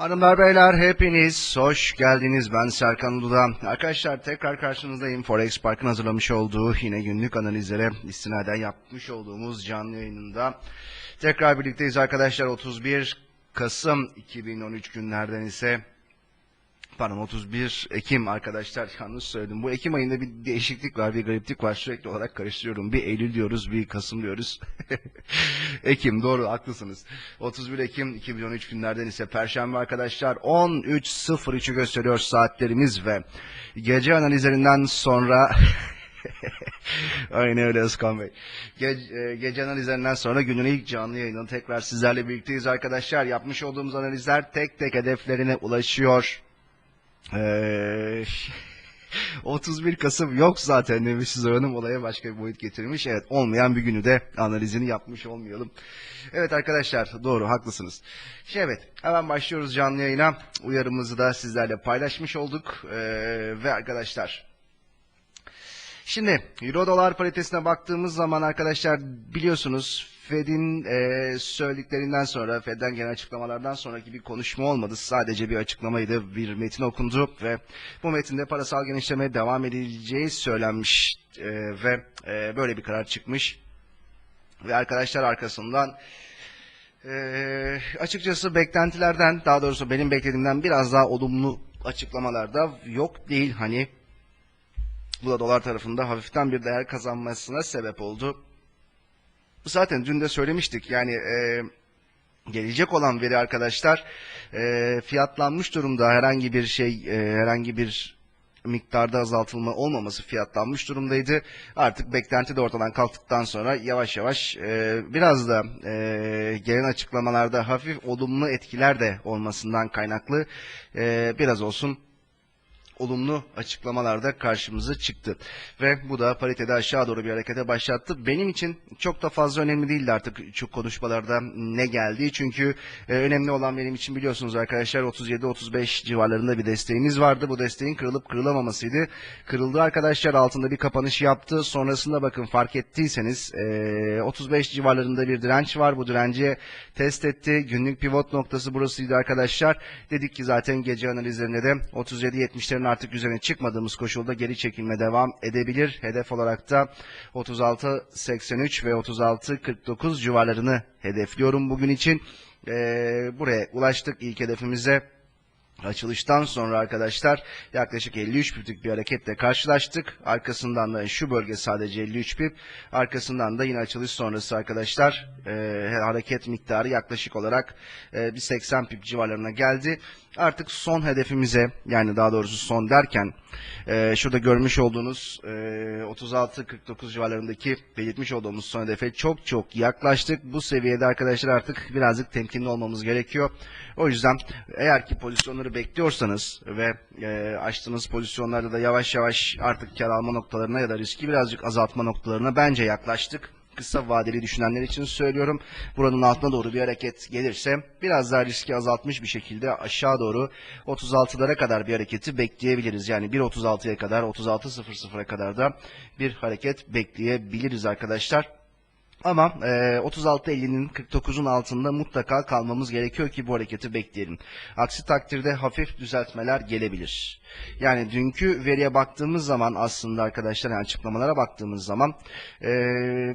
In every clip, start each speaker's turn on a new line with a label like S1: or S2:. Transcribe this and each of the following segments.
S1: Hanımlar beyler hepiniz hoş geldiniz. Ben Serkan Uluda. Arkadaşlar tekrar karşınızdayım. Forex Park'ın hazırlamış olduğu yine günlük analizlere istinaden yapmış olduğumuz canlı yayınında. Tekrar birlikteyiz arkadaşlar. 31 Kasım 2013 günlerden ise pardon 31 Ekim arkadaşlar yanlış söyledim. Bu Ekim ayında bir değişiklik var, bir gariplik var. Sürekli olarak karıştırıyorum. Bir Eylül diyoruz, bir Kasım diyoruz. Ekim doğru haklısınız. 31 Ekim 2013 günlerden ise Perşembe arkadaşlar 13.03'ü gösteriyor saatlerimiz ve gece analizlerinden sonra Aynen öyle Özkan Bey. Ge- e, gece analizlerinden sonra günün ilk canlı yayınında tekrar sizlerle birlikteyiz arkadaşlar. Yapmış olduğumuz analizler tek tek hedeflerine ulaşıyor. Ee, 31 Kasım yok zaten demişiz Hanım olaya başka bir boyut getirmiş. Evet olmayan bir günü de analizini yapmış olmayalım. Evet arkadaşlar doğru haklısınız. Şey, evet hemen başlıyoruz canlı yayına. Uyarımızı da sizlerle paylaşmış olduk. Ee, ve arkadaşlar Şimdi Euro dolar paritesine baktığımız zaman arkadaşlar biliyorsunuz Fed'in e, söylediklerinden sonra, Fed'den gelen açıklamalardan sonraki bir konuşma olmadı. Sadece bir açıklamaydı, bir metin okundu ve bu metinde parasal genişlemeye devam edileceği söylenmiş e, ve e, böyle bir karar çıkmış. Ve arkadaşlar arkasından e, açıkçası beklentilerden, daha doğrusu benim beklediğimden biraz daha olumlu açıklamalarda yok değil hani bu da dolar tarafında hafiften bir değer kazanmasına sebep oldu. Zaten dün de söylemiştik yani e, gelecek olan veri arkadaşlar e, fiyatlanmış durumda herhangi bir şey e, herhangi bir miktarda azaltılma olmaması fiyatlanmış durumdaydı. Artık beklenti de ortadan kalktıktan sonra yavaş yavaş e, biraz da e, gelen açıklamalarda hafif olumlu etkiler de olmasından kaynaklı e, biraz olsun olumlu açıklamalarda karşımıza çıktı. Ve bu da paritede aşağı doğru bir harekete başlattı. Benim için çok da fazla önemli değildi artık şu konuşmalarda ne geldi. Çünkü e, önemli olan benim için biliyorsunuz arkadaşlar 37-35 civarlarında bir desteğimiz vardı. Bu desteğin kırılıp kırılamamasıydı. Kırıldı arkadaşlar altında bir kapanış yaptı. Sonrasında bakın fark ettiyseniz e, 35 civarlarında bir direnç var. Bu direnci test etti. Günlük pivot noktası burasıydı arkadaşlar. Dedik ki zaten gece analizlerinde de 37-70'lerin artık üzerine çıkmadığımız koşulda geri çekilme devam edebilir. Hedef olarak da 36.83 ve 36.49 civarlarını hedefliyorum bugün için. Ee, buraya ulaştık ilk hedefimize. Açılıştan sonra arkadaşlar yaklaşık 53 piplik bir hareketle karşılaştık. Arkasından da şu bölge sadece 53 pip. Arkasından da yine açılış sonrası arkadaşlar e, hareket miktarı yaklaşık olarak e, bir 80 pip civarlarına geldi. Artık son hedefimize yani daha doğrusu son derken e, şurada görmüş olduğunuz e, 36-49 civarlarındaki belirtmiş olduğumuz son hedefe çok çok yaklaştık. Bu seviyede arkadaşlar artık birazcık temkinli olmamız gerekiyor. O yüzden eğer ki pozisyonları bekliyorsanız ve e, açtığınız pozisyonlarda da yavaş yavaş artık kar alma noktalarına ya da riski birazcık azaltma noktalarına bence yaklaştık kısa vadeli düşünenler için söylüyorum. Buranın altına doğru bir hareket gelirse biraz daha riski azaltmış bir şekilde aşağı doğru 36'lara kadar bir hareketi bekleyebiliriz. Yani 1.36'ya kadar 36.00'a kadar da bir hareket bekleyebiliriz arkadaşlar. Ama e, 36.50'nin 49'un altında mutlaka kalmamız gerekiyor ki bu hareketi bekleyelim. Aksi takdirde hafif düzeltmeler gelebilir. Yani dünkü veriye baktığımız zaman aslında arkadaşlar yani açıklamalara baktığımız zaman e,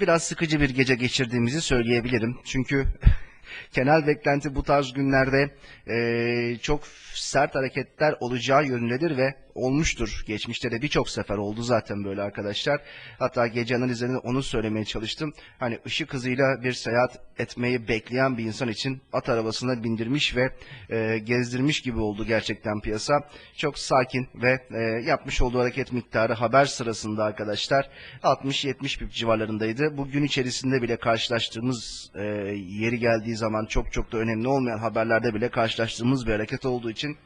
S1: biraz sıkıcı bir gece geçirdiğimizi söyleyebilirim. Çünkü genel beklenti bu tarz günlerde e, çok sert hareketler olacağı yönündedir ve olmuştur. Geçmişte de birçok sefer oldu zaten böyle arkadaşlar. Hatta gece analizlerinde onu söylemeye çalıştım. Hani ışık hızıyla bir seyahat etmeyi bekleyen bir insan için at arabasına bindirmiş ve e, gezdirmiş gibi oldu gerçekten piyasa. Çok sakin ve e, yapmış olduğu hareket miktarı haber sırasında arkadaşlar 60-70 pip civarlarındaydı. Bu gün içerisinde bile karşılaştığımız e, yeri geldiği zaman çok çok da önemli olmayan haberlerde bile karşılaştığımız bir hareket olduğu için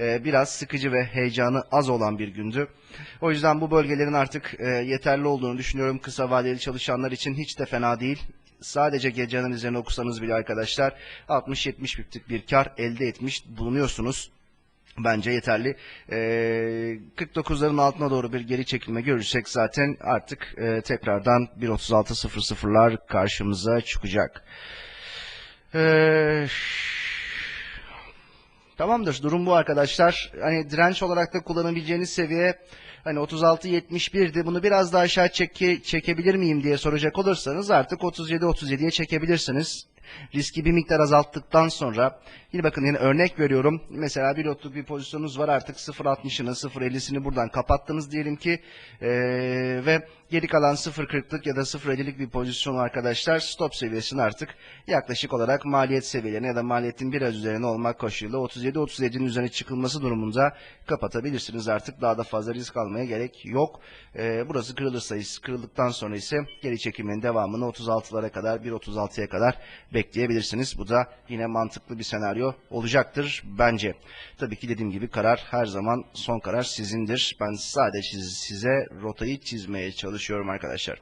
S1: e, biraz sıkıcı ve heyecanı az olan bir gündü. O yüzden bu bölgelerin artık e, yeterli olduğunu düşünüyorum. Kısa vadeli çalışanlar için hiç de fena değil. Sadece gece analizlerini okusanız bile arkadaşlar 60-70 piplik bir kar elde etmiş bulunuyorsunuz. Bence yeterli. Ee, 49'ların altına doğru bir geri çekilme görürsek zaten artık e, tekrardan 1.36.00'lar karşımıza çıkacak. Ee, Tamamdır. Durum bu arkadaşlar. Hani direnç olarak da kullanabileceğiniz seviye hani 36-71'di. Bunu biraz daha aşağı çeke, çekebilir miyim diye soracak olursanız artık 37-37'ye çekebilirsiniz. Riski bir miktar azalttıktan sonra yine bakın yine örnek veriyorum. Mesela bir lotluk bir pozisyonunuz var artık 0.60'ını 0.50'sini buradan kapattınız diyelim ki ee, ve geri kalan 0.40'lık ya da 0.50'lik bir pozisyonu arkadaşlar stop seviyesini artık yaklaşık olarak maliyet seviyelerine ya da maliyetin biraz üzerine olmak koşuluyla 37-37'nin üzerine çıkılması durumunda kapatabilirsiniz. Artık daha da fazla risk almaya gerek yok. Ee, burası kırılırsa kırıldıktan sonra ise geri çekilmenin devamını 36'lara kadar 1.36'ya kadar bekleyebilirsiniz. Bu da yine mantıklı bir senaryo olacaktır bence. Tabii ki dediğim gibi karar her zaman son karar sizindir. Ben sadece size rotayı çizmeye çalışıyorum arkadaşlar.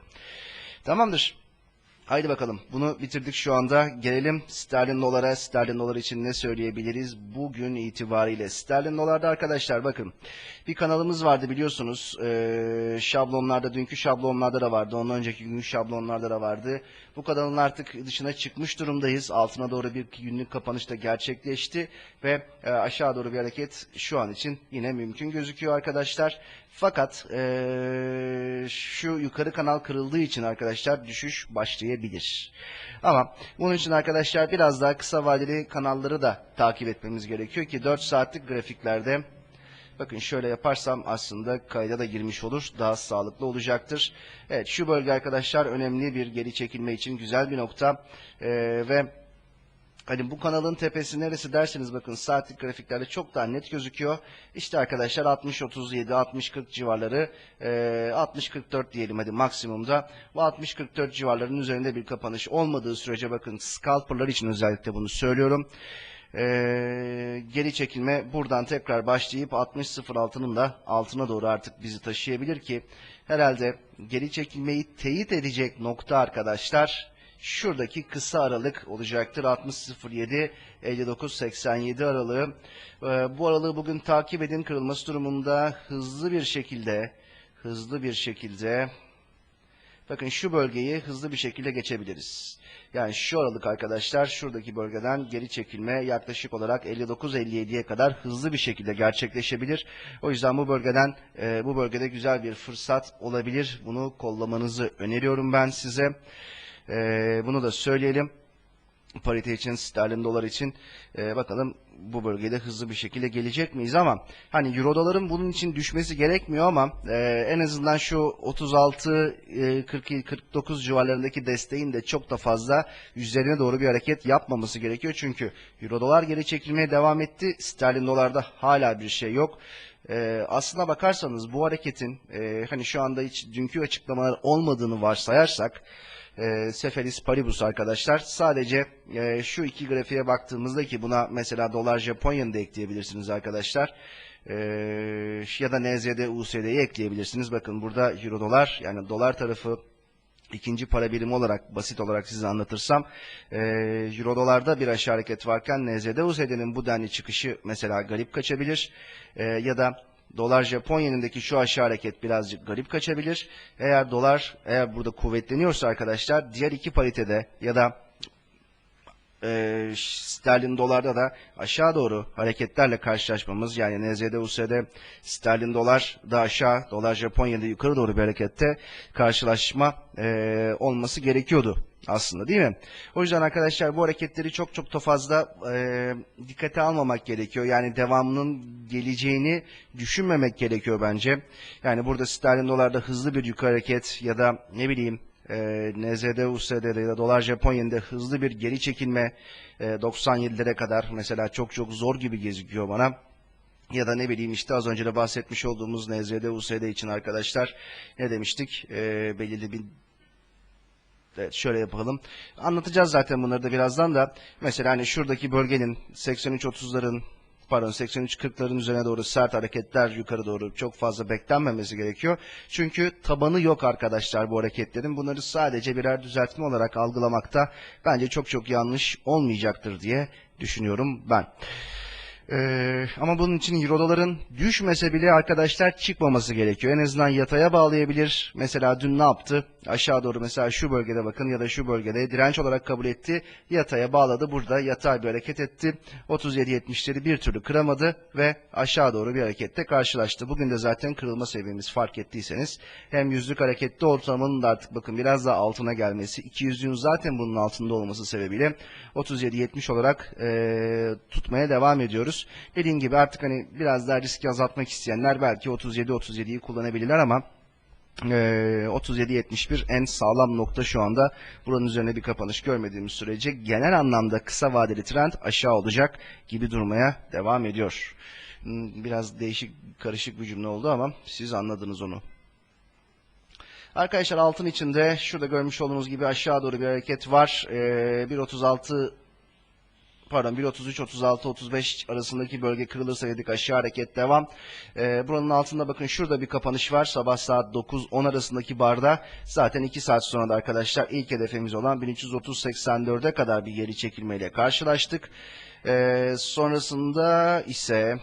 S1: Tamamdır. Haydi bakalım. Bunu bitirdik şu anda. Gelelim sterlin dolara. Sterlin dolar için ne söyleyebiliriz bugün itibariyle? Sterlin dolarda arkadaşlar bakın. Bir kanalımız vardı biliyorsunuz. Ee, şablonlarda, dünkü şablonlarda da vardı. Ondan önceki gün şablonlarda da vardı. Bu kanalın artık dışına çıkmış durumdayız. Altına doğru bir günlük kapanış da gerçekleşti. Ve e, aşağı doğru bir hareket şu an için yine mümkün gözüküyor arkadaşlar. Fakat e, şu yukarı kanal kırıldığı için arkadaşlar düşüş başlayabilir. Ama bunun için arkadaşlar biraz daha kısa vadeli kanalları da takip etmemiz gerekiyor ki 4 saatlik grafiklerde Bakın şöyle yaparsam aslında kayda da girmiş olur. Daha sağlıklı olacaktır. Evet şu bölge arkadaşlar önemli bir geri çekilme için güzel bir nokta. Ee, ve Hani bu kanalın tepesi neresi derseniz bakın saatlik grafiklerde çok daha net gözüküyor. İşte arkadaşlar 60-37, 60-40 civarları, e, 60-44 diyelim hadi maksimumda. Bu 60-44 civarlarının üzerinde bir kapanış olmadığı sürece bakın scalperlar için özellikle bunu söylüyorum. E, geri çekilme buradan tekrar başlayıp 60-06'nın da altına doğru artık bizi taşıyabilir ki herhalde geri çekilmeyi teyit edecek nokta arkadaşlar şuradaki kısa aralık olacaktır. 60.07 59.87 aralığı. Ee, bu aralığı bugün takip edin. Kırılması durumunda hızlı bir şekilde hızlı bir şekilde bakın şu bölgeyi hızlı bir şekilde geçebiliriz. Yani şu aralık arkadaşlar şuradaki bölgeden geri çekilme yaklaşık olarak 59-57'ye kadar hızlı bir şekilde gerçekleşebilir. O yüzden bu bölgeden e, bu bölgede güzel bir fırsat olabilir. Bunu kollamanızı öneriyorum ben size. Ee, bunu da söyleyelim. Parite için, sterlin dolar için e, bakalım bu bölgede hızlı bir şekilde gelecek miyiz ama hani euro doların bunun için düşmesi gerekmiyor ama e, en azından şu 36 e, 42 49 civarlarındaki desteğin de çok da fazla üzerine doğru bir hareket yapmaması gerekiyor. Çünkü euro dolar geri çekilmeye devam etti. Sterlin dolarda hala bir şey yok. E, aslına bakarsanız bu hareketin e, hani şu anda hiç dünkü açıklamalar olmadığını varsayarsak e, Seferis Paribus arkadaşlar. Sadece e, şu iki grafiğe baktığımızda ki buna mesela dolar Japonya'nı da ekleyebilirsiniz arkadaşlar. E, ya da NZD USD'yi ekleyebilirsiniz. Bakın burada euro dolar yani dolar tarafı ikinci para birimi olarak basit olarak size anlatırsam e, euro dolarda bir aşağı hareket varken NZD USD'nin bu denli çıkışı mesela garip kaçabilir e, ya da Dolar Japon yenindeki şu aşağı hareket birazcık garip kaçabilir. Eğer dolar eğer burada kuvvetleniyorsa arkadaşlar diğer iki paritede ya da e, sterlin dolarda da aşağı doğru hareketlerle karşılaşmamız yani NZD USD sterlin dolar da aşağı dolar Japonya'da yukarı doğru bir harekette karşılaşma e, olması gerekiyordu aslında değil mi? O yüzden arkadaşlar bu hareketleri çok çok da fazla e, dikkate almamak gerekiyor. Yani devamının geleceğini düşünmemek gerekiyor bence. Yani burada sterlin dolarda hızlı bir yukarı hareket ya da ne bileyim e, NZD, USD'de ya da dolar Japonya'da hızlı bir geri çekilme e, 97'lere kadar mesela çok çok zor gibi gözüküyor bana ya da ne bileyim işte az önce de bahsetmiş olduğumuz NZD, USD için arkadaşlar ne demiştik? E, belirli bir Evet şöyle yapalım. Anlatacağız zaten bunları da birazdan da. Mesela hani şuradaki bölgenin 83-30'ların pardon 83-40'ların üzerine doğru sert hareketler yukarı doğru çok fazla beklenmemesi gerekiyor. Çünkü tabanı yok arkadaşlar bu hareketlerin. Bunları sadece birer düzeltme olarak algılamakta bence çok çok yanlış olmayacaktır diye düşünüyorum ben. Ee, ama bunun için Euro'ların düşmese bile arkadaşlar çıkmaması gerekiyor. En azından yataya bağlayabilir. Mesela dün ne yaptı? Aşağı doğru mesela şu bölgede bakın ya da şu bölgede direnç olarak kabul etti. Yataya bağladı. Burada yatay bir hareket etti. 37.70'leri bir türlü kıramadı ve aşağı doğru bir harekette karşılaştı. Bugün de zaten kırılma seviyemiz fark ettiyseniz hem yüzlük hareketli ortalamanın da artık bakın biraz daha altına gelmesi, 200'lüğün zaten bunun altında olması sebebiyle 37.70 olarak eee, tutmaya devam ediyoruz. Dediğim gibi artık hani biraz daha riski azaltmak isteyenler belki 37-37'yi kullanabilirler ama eee, 37-71 en sağlam nokta şu anda. Buranın üzerine bir kapanış görmediğimiz sürece genel anlamda kısa vadeli trend aşağı olacak gibi durmaya devam ediyor. Hmm, Biraz değişik, karışık bir cümle oldu ama siz anladınız onu. Arkadaşlar altın içinde şurada görmüş olduğunuz gibi aşağı doğru bir hareket var. Ee, 1.36 pardon 1.33 36 35 arasındaki bölge kırılırsa dedik aşağı hareket devam. Ee, buranın altında bakın şurada bir kapanış var. Sabah saat 9-10 arasındaki barda zaten 2 saat sonra da arkadaşlar ilk hedefimiz olan 1330-84'e kadar bir geri çekilmeyle karşılaştık. Ee, sonrasında ise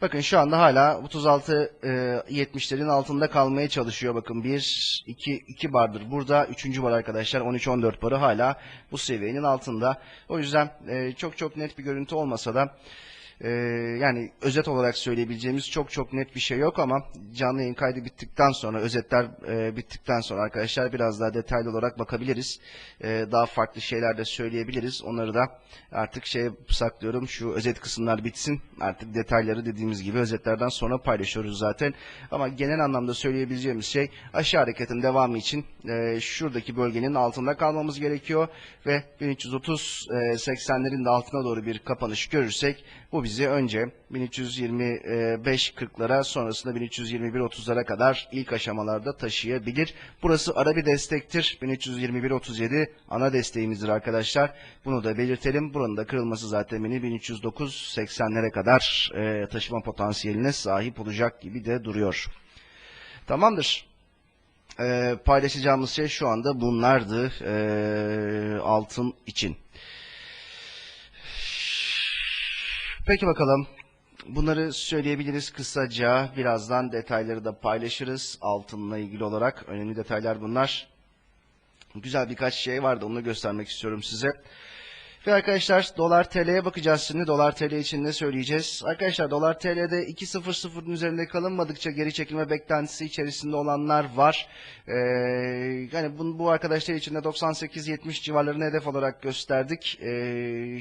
S1: Bakın şu anda hala 36 e, 70'lerin altında kalmaya çalışıyor. Bakın 1 2 2 bardır. Burada 3. bar arkadaşlar 13 14 barı hala bu seviyenin altında. O yüzden e, çok çok net bir görüntü olmasa da e, yani özet olarak söyleyebileceğimiz çok çok net bir şey yok ama canlı yayın kaydı bittikten sonra özetler e, bittikten sonra arkadaşlar biraz daha detaylı olarak bakabiliriz. E, daha farklı şeyler de söyleyebiliriz. Onları da artık şey saklıyorum. Şu özet kısımlar bitsin. Artık detayları dediğimiz gibi özetlerden sonra paylaşıyoruz zaten. Ama genel anlamda söyleyebileceğimiz şey aşağı hareketin devamı için e, şuradaki bölgenin altında kalmamız gerekiyor ve 1330 e, 80'lerin de altına doğru bir kapanış görürsek bu bizi önce 1325-40'lara sonrasında 1321-30'lara kadar ilk aşamalarda taşıyabilir. Burası ara bir destektir. 1321-37 ana desteğimizdir arkadaşlar. Bunu da belirtelim. Buranın da kırılması zaten beni 1309-80'lere kadar e, taşıma potansiyeline sahip olacak gibi de duruyor. Tamamdır. E, paylaşacağımız şey şu anda bunlardı e, altın için. Peki bakalım. Bunları söyleyebiliriz kısaca. Birazdan detayları da paylaşırız. Altınla ilgili olarak önemli detaylar bunlar. Güzel birkaç şey vardı. Onu göstermek istiyorum size. Ve arkadaşlar dolar TL'ye bakacağız şimdi. Dolar TL için ne söyleyeceğiz? Arkadaşlar dolar TL'de 2.00'ın üzerinde kalınmadıkça geri çekilme beklentisi içerisinde olanlar var. Ee, yani bu, bu arkadaşlar için de 98-70 civarlarını hedef olarak gösterdik. Ee,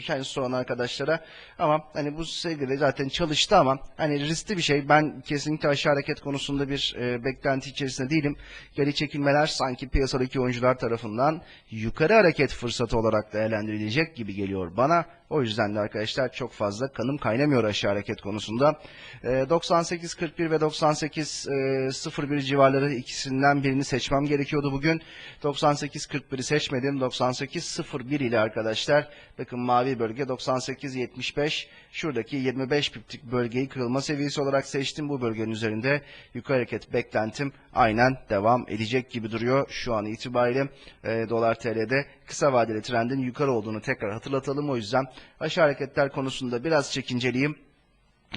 S1: yani soran arkadaşlara. Ama hani bu seviyede zaten çalıştı ama hani riskli bir şey. Ben kesinlikle aşağı hareket konusunda bir e, beklenti içerisinde değilim. Geri çekilmeler sanki piyasadaki oyuncular tarafından yukarı hareket fırsatı olarak değerlendirilecek gibi geliyor bana. O yüzden de arkadaşlar çok fazla kanım kaynamıyor aşağı hareket konusunda. E, 98.41 ve 98.01 civarları ikisinden birini seçmem gerekiyordu bugün. 98.41'i seçmedim. 98.01 ile arkadaşlar bakın mavi bölge 98.75 şuradaki 25 piptik bölgeyi kırılma seviyesi olarak seçtim. Bu bölgenin üzerinde yukarı hareket beklentim aynen devam edecek gibi duruyor. Şu an itibariyle e, dolar TL'de kısa vadeli trendin yukarı olduğunu tekrar hatırlatalım. O yüzden aşağı hareketler konusunda biraz çekinceliyim.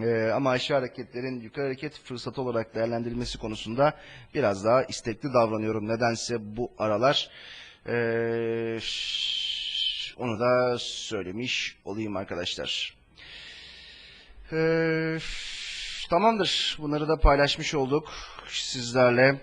S1: Ee, ama aşağı hareketlerin yukarı hareket fırsatı olarak değerlendirilmesi konusunda biraz daha istekli davranıyorum. Nedense bu aralar ee, onu da söylemiş olayım arkadaşlar. Ee, tamamdır. Bunları da paylaşmış olduk sizlerle.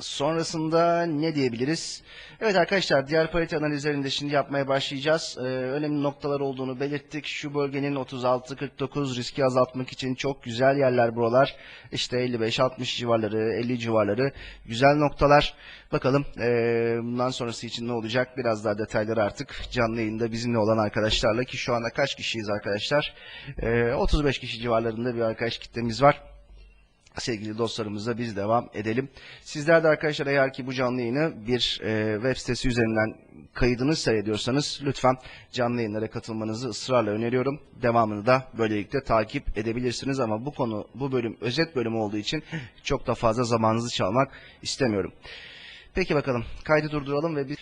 S1: Sonrasında ne diyebiliriz? Evet arkadaşlar diğer parite analizlerinde şimdi yapmaya başlayacağız. Ee, önemli noktalar olduğunu belirttik. Şu bölgenin 36-49 riski azaltmak için çok güzel yerler buralar. İşte 55-60 civarları, 50 civarları güzel noktalar. Bakalım ee, bundan sonrası için ne olacak? Biraz daha detayları artık canlı yayında bizimle olan arkadaşlarla ki şu anda kaç kişiyiz arkadaşlar? Ee, 35 kişi civarlarında bir arkadaş kitlemiz var sevgili dostlarımızla biz devam edelim. Sizler de arkadaşlar eğer ki bu canlı yayını bir e, web sitesi üzerinden kaydını seyrediyorsanız lütfen canlı yayınlara katılmanızı ısrarla öneriyorum. Devamını da böylelikle takip edebilirsiniz ama bu konu bu bölüm özet bölüm olduğu için çok da fazla zamanınızı çalmak istemiyorum. Peki bakalım kaydı durduralım ve biz